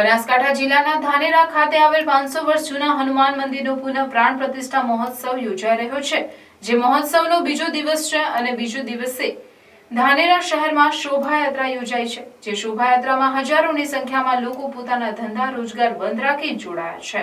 બનાસકાંઠા જિલ્લાના ધાનેરા ખાતે આવેલ પાંચસો વર્ષ જૂના હનુમાન મંદિરનો પુનઃ પ્રાણ પ્રતિષ્ઠા મહોત્સવ યોજાઈ રહ્યો છે, જે મહોત્સવનો બીજો દિવસ છે અને બીજો દિવસે ધાનેરા શહેરમાં શોભાયાત્રા યોજાઈ છે, જે શોભાયાત્રામાં હજારોની સંખ્યામાં લોકો પોતાના ધંધા, રોજગાર બંધ રાખી જોડાયા છે.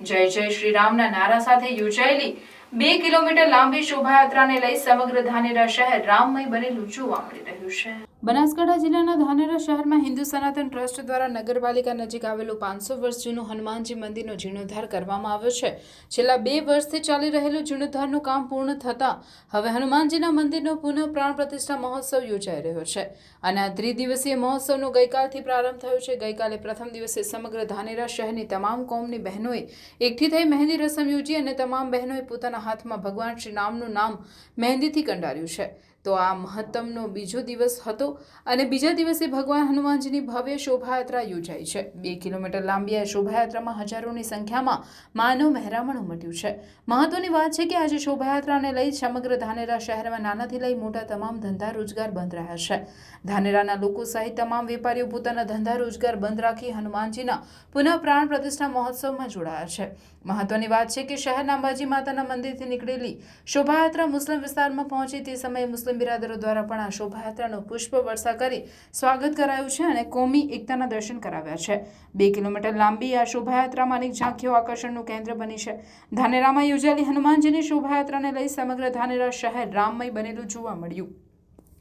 જય જય શ્રી રામના નારા સાથે યોજાયેલી બે કિલોમીટર લાંબી શોભાયાત્રાને લઈ સમગ્ર ધાનેરા શહેર રામમય બનેલું જોવા મળી રહ્યું છે. બનાસકાંઠા જિલ્લાના ધાનેરા શહેરમાં હિન્દુ સનાતન ટ્રસ્ટ દ્વારા નગરપાલિકા નજીક આવેલું પાંચસો વર્ષ જૂનું હનુમાનજી મંદિરનો જીર્ણોદ્ધાર કરવામાં આવ્યો છે. છેલ્લા બે વર્ષથી ચાલી રહેલું જીર્ણોદ્ધારનું કામ પૂર્ણ થતાં હવે હનુમાનજીના મંદિરનો પુનઃ પ્રાણ પ્રતિષ્ઠા મહોત્સવ યોજાઈ રહ્યો છે અને આ ત્રિદિવસીય મહોત્સવનો ગઈકાલથી પ્રારંભ થયો છે. ગઈકાલે પ્રથમ દિવસે સમગ્ર ધાનેરા શહેરની તમામ કોમની બહેનોએ એકઠી થઈ મહેંદી રસમ યોજી અને તમામ બહેનોએ પોતાના હાથમાં ભગવાન શ્રી રામનું નામ મહેંદીથી કંડાર્યું છે. તો આ મહત્તમનો બીજો દિવસ હતો અને બીજા દિવસે ભગવાન હનુમાનજીની ભવ્ય શોભાયાત્રા યોજાઈ છે. બે કિલોમીટર લાંબી આ શોભાયાત્રામાં હજારોની સંખ્યામાં માનવ મહેરામણ ઉમટ્યું છે. મહત્વની વાત છે કે આજે શોભાયાત્રાને લઈ સમગ્ર ધાનેરા શહેરમાં નાનાથી લઈ મોટા તમામ ધંધા રોજગાર બંધ રહ્યા છે. ધાનેરાના લોકો સહિત તમામ વેપારીઓ પોતાના ધંધા રોજગાર બંધ રાખી હનુમાનજીના પુનઃ પ્રાણ પ્રતિષ્ઠા મહોત્સવમાં જોડાયા છે. મહત્વની વાત છે કે શહેરના અંબાજી માતાના મંદિરથી નીકળેલી શોભાયાત્રા મુસ્લિમ વિસ્તારમાં પહોંચી તે સમયે મુસ્લિમ બિરાદરો દ્વારા પણ આ શોભાયાત્રાનું પુષ્પ વર્ષા કરી સ્વાગત કરાયું છે અને કોમી એકતાના દર્શન કરાવ્યા છે. બે કિલોમીટર લાંબી આ શોભાયાત્રામાં અનેક ઝાંખીઓ આકર્ષણનું કેન્દ્ર બની છે. ધાનેરામાં યોજાયેલી હનુમાનજીની શોભાયાત્રાને લઈ સમગ્ર ધાનેરા શહેર રામમય બનેલું જોવા મળ્યું.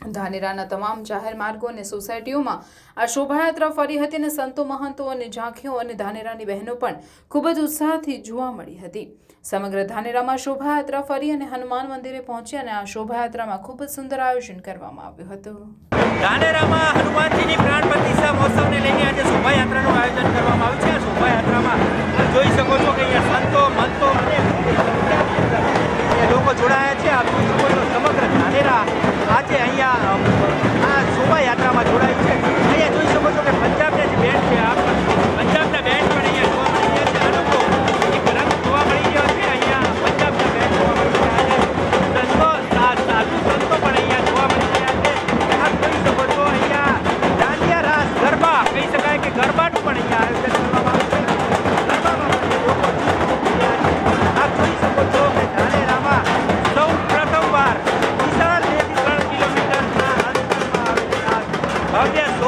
ધાનેરાના તમામ જાહેર માર્ગો અને સોસાયટીઓમાં આ શોભાયાત્રા ફરી હતી અને સંતો, મહંતો અને ઝાંખીઓ અને ધાનેરાની બહેનો પણ ખૂબ જ ઉત્સાહથી જોવા મળી હતી. સમગ્ર ધાનેરામાં શોભાયાત્રા ફરી અને હનુમાન મંદિરે પહોંચી અને આ શોભાયાત્રામાં ખૂબ જ સુંદર આયોજન કરવામાં આવ્યું હતું. ધાનેરામાં હનુમાનજીની પ્રાણ પ્રતિષ્ઠા મહોત્સવને લઈને આજે શોભાયાત્રાનું આયોજન કરવામાં આવ્યું છે. આ શોભાયાત્રામાં જોઈ શકો છો કે અહીંયા સંતો, મંતો અને લોકો જોડાયા છે. છો સમગ્ર ધાનેરા આજે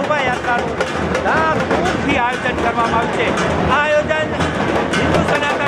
શોભાયાત્રાનું ધામધૂમથી આયોજન કરવામાં આવ્યું છે. આ આયોજન હિન્દુ સનાતન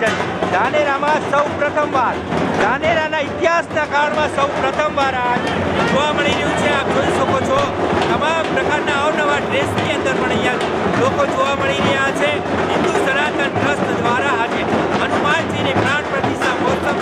આયોજન ધાનેરામાં સૌ પ્રથમવાર ધાનેરાના ઇતિહાસના કાળમાં સૌ પ્રથમવાર આ જોવા મળી રહ્યું છે. આપ જોઈ શકો છો તમામ પ્રકારના અવનવા ડ્રેસની અંદર પણ અહીંયા લોકો જોવા મળી રહ્યા છે. હિન્દુ સનાતન ટ્રસ્ટ દ્વારા આજે હનુમાનજીની પ્રાણ પ્રતિષ્ઠા મહોત્સવને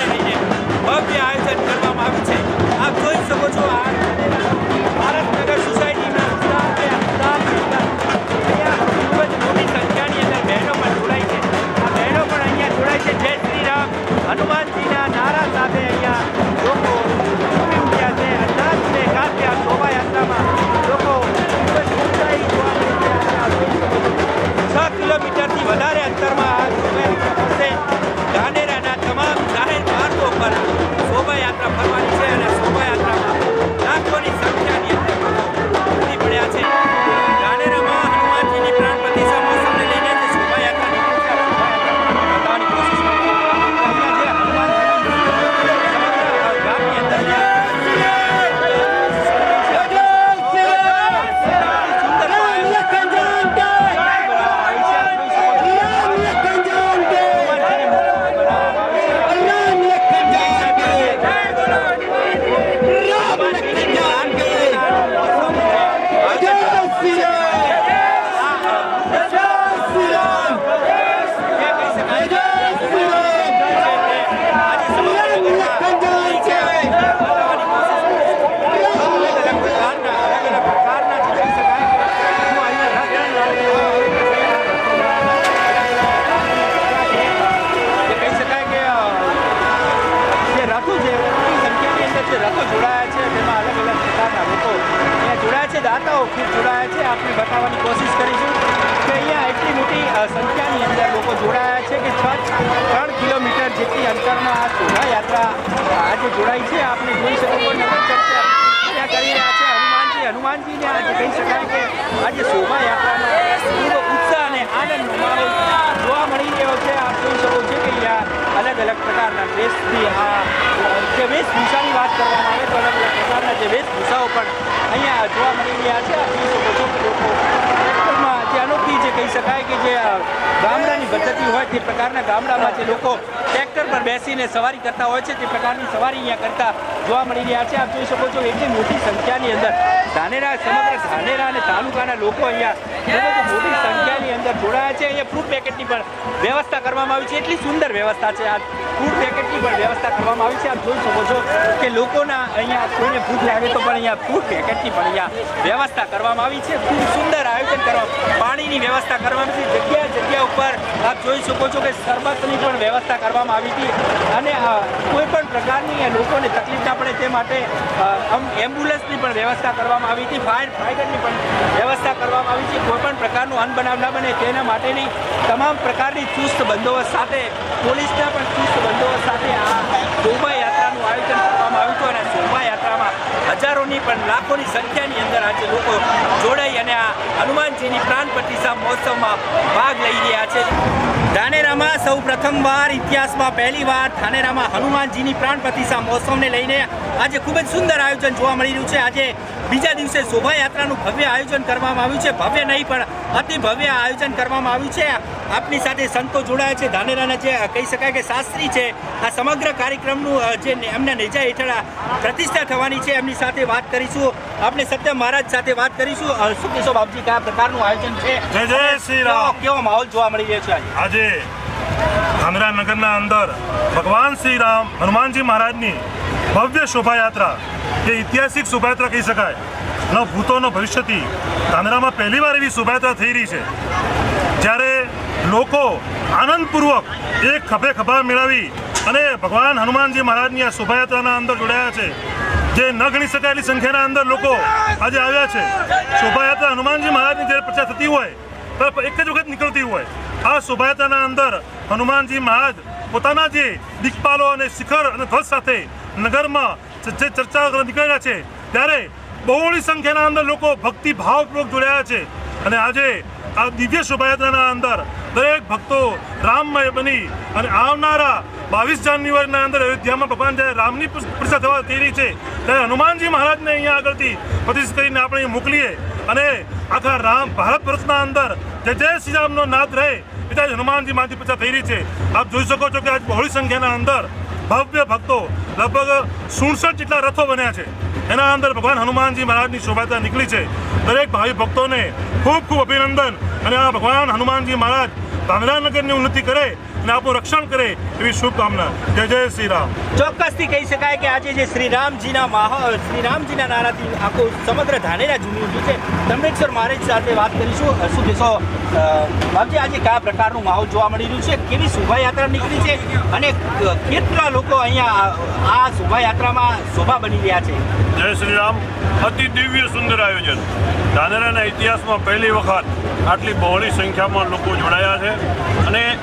જોડાયા છે, આપણે બતાવવાની કોશિશ કરીશું કે અહીંયા એટલી મોટી સંખ્યાની અંદર લોકો જોડાયા છે કે છ, ત્રણ કિલોમીટર જેટલી અંતરમાં આ શોભાયાત્રા આજે જોડાઈ છે. આપણે જોઈ શકો નગર ચર્ચા કરી રહ્યા હનુમાનજી હનુમાનજીને આજે કહી શકાય કે આજે શોભાયાત્રાનો પૂરો ઉત્સાહ અને આનંદનો માહોલ જોવા મળી રહ્યો છે. આપ જોઈ શકો છો કે અહીંયા અલગ અલગ પ્રકારના ડ્રેસથી આ, જે વેશભૂષાની વાત કરવામાં આવે તો અલગ અલગ પ્રકારના જે વેશભૂષાઓ પણ અહીંયા જોવા મળી રહ્યા છે. આપ જોઈ જે કહી શકાય કે જે ગામડાની પદ્ધતિ હોય તે પ્રકારના ગામડામાં જે લોકો ટ્રેક્ટર પર બેસીને સવારી કરતા હોય છે તે પ્રકારની સવારી અહીંયા કરતા જોવા મળી રહ્યા છે. આપ જોઈ શકો છો એટલી મોટી સંખ્યાની અંદર ધાનેરા, સમગ્ર ધાનેરા અને તાલુકાના લોકો અહીંયા મોટી સંખ્યાની અંદર જોડાયા છે. અહીંયા ફ્રૂટ પેકેટની પણ વ્યવસ્થા કરવામાં આવી છે. એટલી સુંદર વ્યવસ્થા છે આ ફ્રૂટ પેકેટની પણ વ્યવસ્થા કરવામાં આવી છે. આપ જોઈ શકો છો કે લોકોના અહીંયા કોઈને ભૂખ લાગે તો પણ અહીંયા ફૂડ પેકેટની પણ અહીંયા વ્યવસ્થા કરવામાં આવી છે. ખૂબ સુંદર આયોજન કરવા, પાણીની વ્યવસ્થા કરવામાં આવી છે. જગ્યા જગ્યા ઉપર આપ જોઈ શકો છો કે શરબતની પણ વ્યવસ્થા કરવામાં આવી હતી. અને કોઈ પણ પ્રકારની લોકોને તકલીફ ના પડે તે માટે એમ્બ્યુલન્સની પણ વ્યવસ્થા કરવામાં આવી હતી. ફાયર ફાઈટરની પણ વ્યવસ્થા કરવામાં આવી છે. કોઈ પણ પ્રકારનું અનબનાવ ના બને તેના માટેની તમામ પ્રકારની ચુસ્ત બંદોબસ્ત સાથે પોલીસના પણ ચુસ્ત બંદોબસ્ત સાથે આ શોભાયાત્રાનું આયોજન કરવામાં આવ્યું હતું અને શોભાયાત્રામાં હજારોની પણ લાખોની સંખ્યાની અંદર આજે લોકો જોડાઈ અને આ હનુમાનજીની પ્રાણ પ્રતિષ્ઠા મહોત્સવમાં ભાગ લઈ રહ્યા છે. ધાનેરામાં સૌ પ્રથમવાર ઇતિહાસમાં પહેલીવાર ધાનેરામાં હનુમાનજીની પ્રાણ પ્રતિષ્ઠા મહોત્સવને લઈને આજે ખૂબ જ સુંદર આયોજન જોવા મળી રહ્યું છે. આજે બીજા દિવસે શોભાયાત્રાનું ભવ્ય આયોજન કરવામાં આવ્યું છે. ભવ્ય નહીં પણ અતિ ભવ્ય આયોજન કરવામાં આવ્યું છે. આપની સાથે સંતો જોડાયા છે. ધાનેરાના જે કહી શકાય કે શાસ્ત્રી છે આ સમગ્ર કાર્યક્રમનું જે એમના નેજા હેઠળ પ્રતિષ્ઠા થવાની છે. એમની સાથે વાત કરીશું. આપણે સત્ય મહારાજ સાથે વાત કરીશું. શું કહેશો બાપજી કયા પ્રકારનું આયોજન છે? જય જય શ્રી રામ. કેવો- કેવો માહોલ જોવા મળી રહ્યો છે આજે ધાનેરા નગરના અંદર ભગવાન શ્રી રામ હનુમાનજી મહારાજની ભવ્ય શોભાયાત્રા જે ઐતિહાસિક શોભાયાત્રા કહી શકાય. ન ભૂતોનો ભવિષ્યથી ધાંગરામાં પહેલીવાર એવી શોભાયાત્રા થઈ રહી છે. જ્યારે લોકો આનંદપૂર્વક એક ખભે ખભા મેળવી અને ભગવાન હનુમાનજી મહારાજની આ શોભાયાત્રાના અંદર જોડાયા છે, જે ન ગણી શકાય એટલી સંખ્યાના અંદર લોકો આજે આવ્યા છે. શોભાયાત્રા હનુમાનજી મહારાજની જ્યારે પ્રચાર થતી હોય તો એક જ વખત નીકળતી હોય. આ શોભાયાત્રાના અંદર હનુમાનજી મહારાજ પોતાના જે દિક્પાલો અને શિખર અને ધ્વજ સાથે નગરમાં ચર્ચા નીકળ્યા છે, ત્યારે બહોળી સંખ્યાના અંદર લોકો ભક્તિ ભાવપૂર્વક જોડાયા છે. અને આજે આ દિવ્ય શોભાયાત્રાના અંદર દરેક ભક્તો રામમય બની અને આવનારા બાવીસ જાન્યુઆરીના અંદર અયોધ્યામાં ભગવાન જ્યારે રામની પૂજા થવા થઈ છે, ત્યારે હનુમાનજી મહારાજને અહીંયા આગળથી પ્રતિષ્ઠ કરીને આપણે મોકલીએ. અને આખા રામ ભારત વર્ષના અંદર જે જય શ્રી રામનો નાદ રહે, એ હનુમાનજી માંથી પૂજા થઈ રહી છે. આપ જોઈ શકો છો કે આજ બહોળી સંખ્યાના અંદર ભવ્ય ભક્તો લગભગ સુડસઠ જેટલા રથો બન્યા છે. એના અંદર ભગવાન હનુમાનજી મહારાજની શોભાયાત્રા નીકળી છે. દરેક ભાવિ ભક્તોને ખૂબ ખૂબ અભિનંદન. અને આ ભગવાન હનુમાનજી મહારાજ ભાંગરાનગરની ઉન્નતિ કરે અને આપણું રક્ષણ કરે એવી શુભકામના. જય જય શ્રી રામ ચોક્કસથી કહી શકાય કે આજે જે શ્રી રામજીના માહોલ શ્રી રામજીના નારાથી આખું સમગ્ર ધાનેરા ઝૂમી ઉઠ્યું છે. ત્રંબકેશ્વર મહારાજ સાથે વાત કરીશું. શું કહેશો? બાપજી આજે કયા પ્રકારનું માહોલ જોવા મળી રહ્યું છે? કેવી શોભાયાત્રા નીકળી છે? અને કેટલા લોકો અહીંયા આ- શોભાયાત્રામાં શોભા બની રહ્યા છે? જય શ્રી રામ અતિ દિવ્ય સુંદર આયોજન. ધાનેરાના ઇતિહાસમાં પહેલી વખત આટલી બહોળી સંખ્યામાં લોકો જોડાયા છે. અને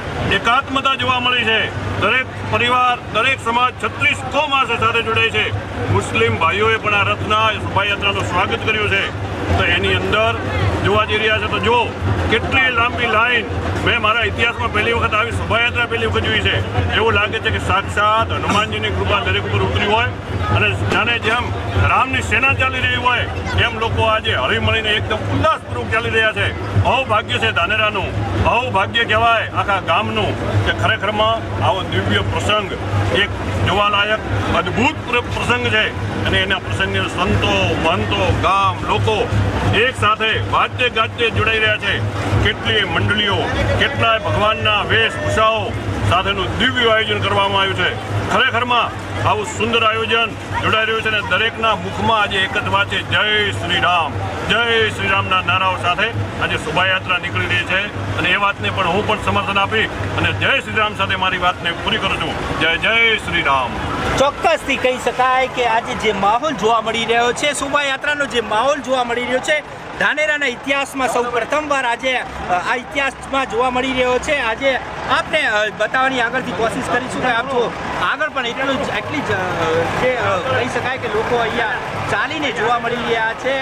એકાત્મતા જોવા મળી છે. દરેક પરિવાર, દરેક સમાજ છત્રીસ કો માસે સાથે જોડાય છે. મુસ્લિમ ભાઈઓએ પણ આ રથના શોભાયાત્રાનું સ્વાગત કર્યું છે. તો એની અંદર જોવા જઈ રહ્યા છે તો જો કેટલી લાંબી લાઈન મેં મારા ઇતિહાસમાં પહેલી વખત આવી શોભાયાત્રા પહેલી વખત જોઈ છે. એવું લાગે છે કે સાક્ષાત હનુમાનજીની કૃપા દરેક ઉપર ઉતરી હોય અને જાણે જેમ રામની સેના ચાલી રહી હોય, એમ લોકો આજે હળીમળીને એકદમ ઉલ્લાસપૂર્વક ચાલી રહ્યા છે. બહુ ભાગ્ય છે ધાનેરાનું. બહુ ભાગ્ય કહેવાય આખા ગામનું કે ખરેખરમાં આવો દિવ્ય પ્રસંગ, એક જોવાલાયક, અદ્ભુત પ્રસંગ છે. અને એના પ્રસંગે સંતો મહંતો ગામ, લોકો એક સાથે વાદ્ય ગાજ્ય જોડાઈ રહ્યા છે. કેટલીય મંડળીઓ, કેટલાય ભગવાનના વેશભૂષાઓ સાથેનું દિવ્ય આયોજન કરવામાં આવ્યું છે. ખરેખરમાં આવું સુંદર આયોજન જોડાઈ રહ્યું છે અને દરેકના મુખમાં આજે એક જ વાત છે. જય શ્રી રામ જય શ્રી રામના નારાઓ સાથે આજે શોભાયાત્રા નીકળી રહી છે અને એ વાતને પણ હું પણ સમર્થન આપી અને જય શ્રી રામ સાથે મારી વાતને પૂરી કરું છું. જય જય શ્રી રામ ચોક્કસથી કહી શકાય કે આજે જે માહોલ જોવા મળી રહ્યો છે, શોભાયાત્રાનો જે માહોલ જોવા મળી રહ્યો છે, ધાનેરાના ઇતિહાસમાં સૌ પ્રથમવાર આજે આ ઇતિહાસમાં જોવા મળી રહ્યો છે. આજે આપને બતાવવાની આગળથી કોશિશ કરીશું કે આપ આગળ પણ એટલું જ, એટલી જ જે કહી શકાય કે લોકો અહીંયા ચાલીને જોવા મળી રહ્યા છે.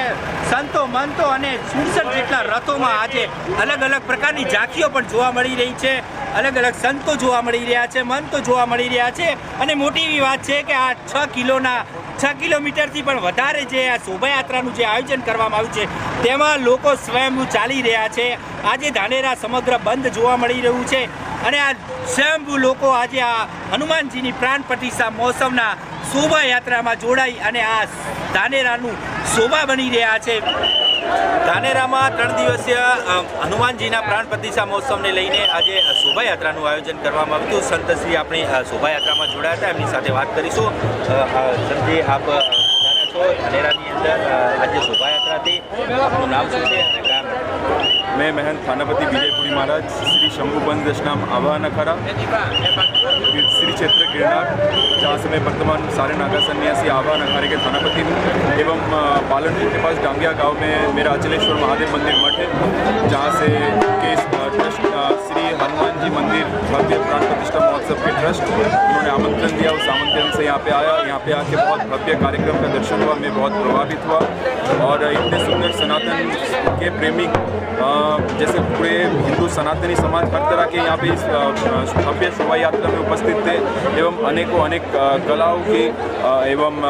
સંતો, મંતો અને સુડસઠ જેટલા રથોમાં આજે અલગ અલગ પ્રકારની ઝાંખીઓ પણ જોવા મળી રહી છે. અલગ અલગ સંતો જોવા મળી રહ્યા છે, મંતો જોવા મળી રહ્યા છે. અને મોટી એવી વાત છે કે આ છ કિલોના, છ કિલોમીટરથી પણ વધારે જે આ શોભાયાત્રાનું જે આયોજન કરવામાં આવ્યું છે, તેમાં લોકો સ્વયંભૂ ચાલી રહ્યા છે. આજે ધાનેરા સમગ્ર બંધ જોવા મળી રહ્યું છે. અને આ સ્વયંભૂ લોકો આજે આ હનુમાનજીની પ્રાણ પ્રતિષ્ઠા મહોત્સવના શોભાયાત્રામાં જોડાઈ અને આ ધાનેરાનું શોભા બની રહ્યા છે. ધાનેરામાં ત્રણ દિવસીય હનુમાનજીના પ્રાણ પ્રતિષ્ઠા મહોત્સવને લઈને આજે શોભાયાત્રાનું આયોજન કરવામાં આવ્યું હતું. સંતશ્રી આપણી શોભાયાત્રામાં જોડાયા હતા. એમની સાથે વાત કરીશું. સંતજી આપ છો ધાનેરાની અંદર આજે શોભાયાત્રા હતી. નામ શું છે? मैं महंत थानापति विजयपुरी महाराज, श्री शंभु बंद दशनाम आवाहन अखाड़ा श्री क्षेत्र गिरनार, जहाँ से मैं वर्तमान सारे नागा सन्यासी आवाहन अखाड़े के थानापति हूँ, एवं पालनपुर के पास डांगिया गाँव में मेरा अचलेश्वर महादेव मंदिर मठ है, जहाँ से के ट्रस्ट श्री हनुमान जी मंदिर भव्य प्राण प्रतिष्ठा महोत्सव के ट्रस्ट, उन्होंने आमंत्रण दिया, उस आमंत्रण से यहाँ पे आया, यहाँ पे आके बहुत भव्य कार्यक्रम का दर्शन हुआ, मैं बहुत प्रभावित हुआ और इतने सुंदर सनातन के प्रेमी जैसे पूरे हिंदू सनातनी समाज हर तरह के यहाँ पे इस भव्य शोभा यात्रा में उपस्थित थे एवं अनेकों अनेक कलाओं की एवं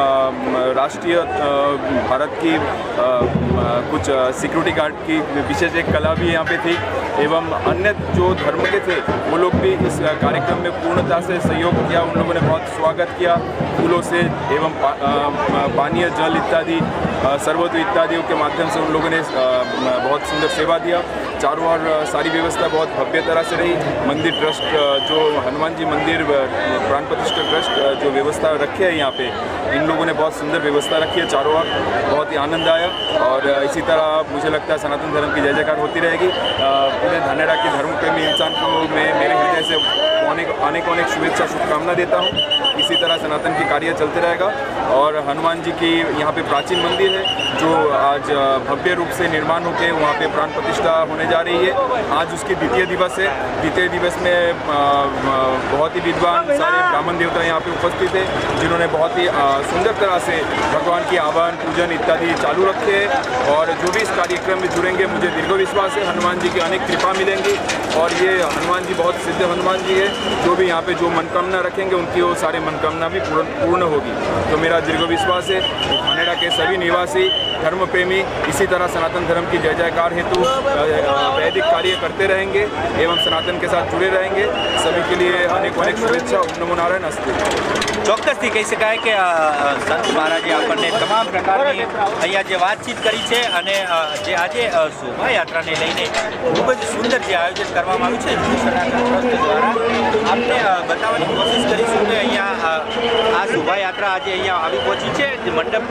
राष्ट्रीय भारत की कुछ सिक्योरिटी गार्ड की विशेष एक कला भी यहाँ पे थी एवं अन्य जो धर्म के थे वो लोग भी इस कार्यक्रम में पूर्णता से सहयोग किया उन लोगों ने बहुत स्वागत किया फूलों से एवं पा, पानीय जल इत्यादि सर्वोदय इत्यादियों के माध्यम से उन लोगों ने बहुत सुंदर सेवा दिया। चारों ओर सारी व्यवस्था बहुत भव्य तरह से रही। मंदिर ट्रस्ट जो हनुमान जी मंदिर प्राण प्रतिष्ठा ट्रस्ट जो व्यवस्था रखी है यहाँ पे, इन लोगों ने बहुत सुंदर व्यवस्था रखी है चारों ओर। बहुत ही आनंद आया और इसी तरह मुझे लगता है सनातन धर्म की जय जयकार होती रहेगी। पूरे धानेरा के धर्म प्रेमी इंसान को मैं, मेरे हृदय से अनेक अनेक अनेक शुभेच्छा, शुभकामना देता हूँ। इसी तरह सनातन की कार्य चलते रहेगा। और हनुमान जी की यहाँ पे प्राचीन मंदिर है, जो आज भव्य रूप से निर्माण होकर वहाँ पे प्राण प्रतिष्ठा होने जा रही है। आज उसकी द्वितीय दिवस है। द्वितीय दिवस में बहुत ही विद्वान सारे ब्राह्मण देवता यहाँ पे उपस्थित है, जिन्होंने बहुत ही सुंदर तरह से भगवान की आह्वान पूजन इत्यादि चालू रखे हैं। और जो भी इस कार्यक्रम में जुड़ेंगे, मुझे दीर्घ विश्वास है, हनुमान जी की अनेक कृपा मिलेंगी। और ये हनुमान जी, बहुत सिद्ध हनुमान जी है। जो भी यहाँ पे जो मनकामना रखेंगे उनकी वो सारे मनकामना भी पूर्ण पूर्ण होगी तो मेरा दीर्घ विश्वास है कनाडा के सभी निवासी धर्म प्रेमी इसी तरह सनातन धर्म की जय जयकार हेतु अ, अ, वैदिक कार्य करते रहेंगे एवं सनातन के साथ जुड़े रहेंगे सभी के लिए अनेक अनेक शुभेच्छा ओम नमो नारायण अस्तु ચોક્કસથી કહી શકાય કે અ, અ, સંત મહારાજે આપણને તમામ પ્રકારની અહીંયા જે વાતચીત કરી છે અને અ, જે આજે અ, શોભાયાત્રાને લઈને ખૂબ જ સુંદર જે આયોજન કરવામાં આવ્યું છે હિન્દુ સનાતન ટ્રસ્ટ દ્વારા આપને અ, બતાવવાની કોશિશ કરીશું કે અહીંયા અ, આ શોભાયાત્રા આજે અહીંયા આવી પહોંચી છે જે મંડપ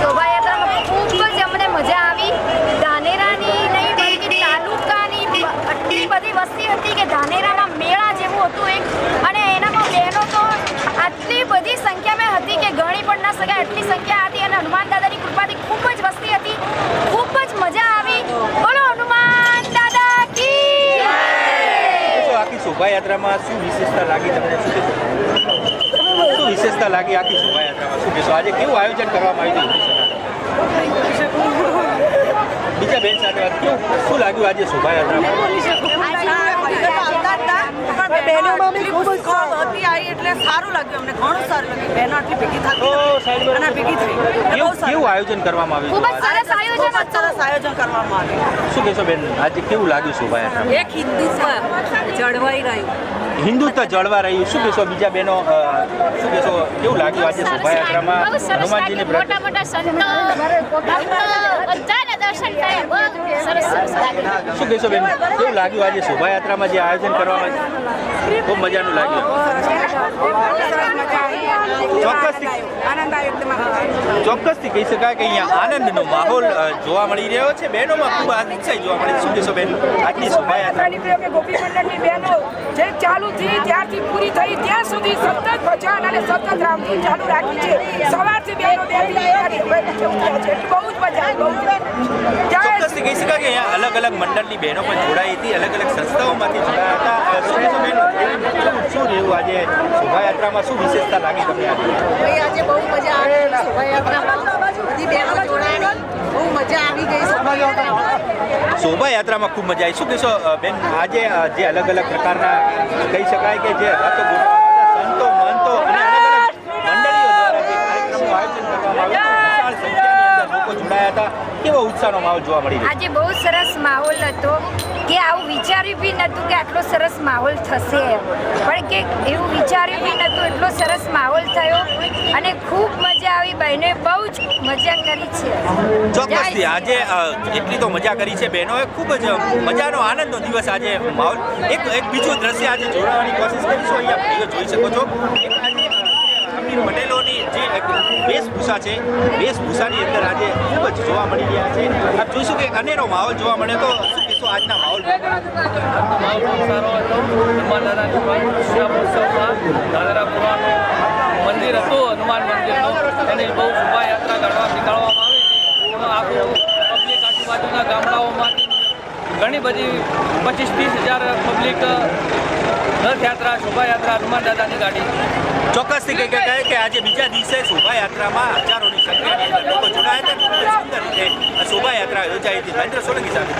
શોભાયાત્રામાં ખૂબ જ અમને મજા આવી. ધાનેરાની નહીં તાલુકાની બ- બધી વસ્તી હતી કે ધાનેરાના મેળા જેવું હતું એક. અને એનામાં બહેનો તો આટલી બધી સંખ્યામાં હતી કે ગણી પણ ના શકાય. આટલી સંખ્યા હતી અને હનુમાન દાદાની કૃપાથી ખૂબ જ વસ્તી હતી. ખૂબ જ મજા આવી. બોલો, હનુમાન દાદા કી આખી શોભાયાત્રામાં શું વિશેષતા લાગી તમને? શું વિશેષતા લાગી આખી શોભાયાત્રામાં? શું કહેશો? આજે કેવું આયોજન કરવામાં આવ્યું બીજા બેન સાથે કેવું શું લાગ્યું આજે શોભાયાત્રામાં? બહેનોમાં ખૂબ હતી આવી એટલે સારું લાગ્યું અમને. ઘણું સારું લાગ્યું. બહેનો આટલી ભેગી થતી ઓ, સાઈડ પર. અને ભેગી થઈ. કેવું આયોજન કરવામાં આવ્યું ખૂબ સરસ આયોજન ખૂબ જ હતું સરસ આયોજન કરવામાં આવ્યું. શું કહેશો બેન? આજે કેવું લાગ્યું એક હિન્દુ જળવાઈ રહ્યું. હિન્દુત્વ જળવા રહ્યું. શું કહેશો બીજા બહેનો અ, શું કહેશો કેવું લાગ્યું આજે શોભાયાત્રામાં? હનુમાનજીની મોટા મોટા સંતો ભક્તો બધાના દર્શન થયા. બહુ સરસ સરસ લાગ્યું. શું કહેશો બેન? કેવું લાગ્યું આજે શોભાયાત્રામાં જે આયોજન કરવામાં આવ્યું? ખૂબ મજાનું લાગ્યું. ચોક્કસથી. ચોક્કસથી કહી શકાય કે અહીંયા આનંદનો માહોલ જોવા મળી રહ્યો છે. બહેનોમાં ખૂબ આ જોવા મળે શું કહેશો બેન? આટલી શોભાયાત્રા ગોપી મંડળની બહેનો જે ચાલુ થઈ ત્યારથી પૂરી થઈ ત્યાં સુધી સતત ભજન અને સતત રામધૂન ચાલુ રાખી છે. સવારથી અલગ અલગ મંડળની બહેનો પણ જોડાઈ હતી અલગ અલગ સંસ્થાઓમાંથી જોડાયા હતા. શું આજે શોભાયાત્રામાં? શું વિશેષતા લાગી તમને આજે? બહુ મજા આવી શોભાયાત્રામાં. બધી બહેનો જોડાણી બહુ મજા આવી ગઈ શોભાયાત્રામાં. શોભાયાત્રામાં ખૂબ મજા આવી. શું કહેશો બેન આજે જે અલગ અલગ પ્રકારના કહી શકાય કે જે રથ ગોઠવવામાં સંતો મંતો અને અલગ અલગ મંડળીઓ દ્વારા જે કાર્યક્રમનું આયોજન કરવામાં આવ્યું હતું, વિશાળ સંખ્યાની અંદર લોકો જોડાયા હતા કેવો ઉત્સાહનો માહોલ જોવા મળી રહ્યો? આજે બહુ સરસ માહોલ હતો કે આવું વિચાર્યું બી નહોતું કે આટલો સરસ માહોલ થશે પણ કે એવું વિચાર્યું બી નહોતું એટલો સરસ માહોલ થયો અને ખૂબ મજા આવી બહેને બહુ જ મજા કરી છે. ચોક્કસથી આજે એટલી તો મજા કરી છે બહેનોએ. ખૂબ જ મજાનો આનંદનો દિવસ આજે માહોલ. એક એક બીજું દ્રશ્ય આજે જોડાવાની કોશિશ કરીશું. અહીંયા જોઈ શકો છો. અમીર પટેલોની જે વેશભૂષા છે, વેશભૂષાની અંદર આજે ખૂબ જ જોવા મળી રહ્યા છે. આપ જોઈશું કે અનેરો માહોલ જોવા મળે તો શું કહેશો આજના માહોલ? સારો હતો હનુમાન દાદાની પણ મંદિર હતું, હનુમાન મંદિરનું. અને બહુ શોભાયાત્રા કાઢવા નીકાળવામાં આવી આખું પબ્લિક આજુબાજુના ગામડાઓમાંથી ઘણી બધી પચીસ ત્રીસ હજાર પબ્લિક રથયાત્રા, શોભાયાત્રા, હનુમાન દાદાની ગાડી. ચોક્કસથી કહી કહે કે આજે બીજા દિવસે શોભાયાત્રામાં હજારોની સંખ્યાની લોકો જોડાયા હતા. સુંદર રીતે શોભાયાત્રા યોજાઈ હતી. મહેન્દ્ર સોલંકી સાથે.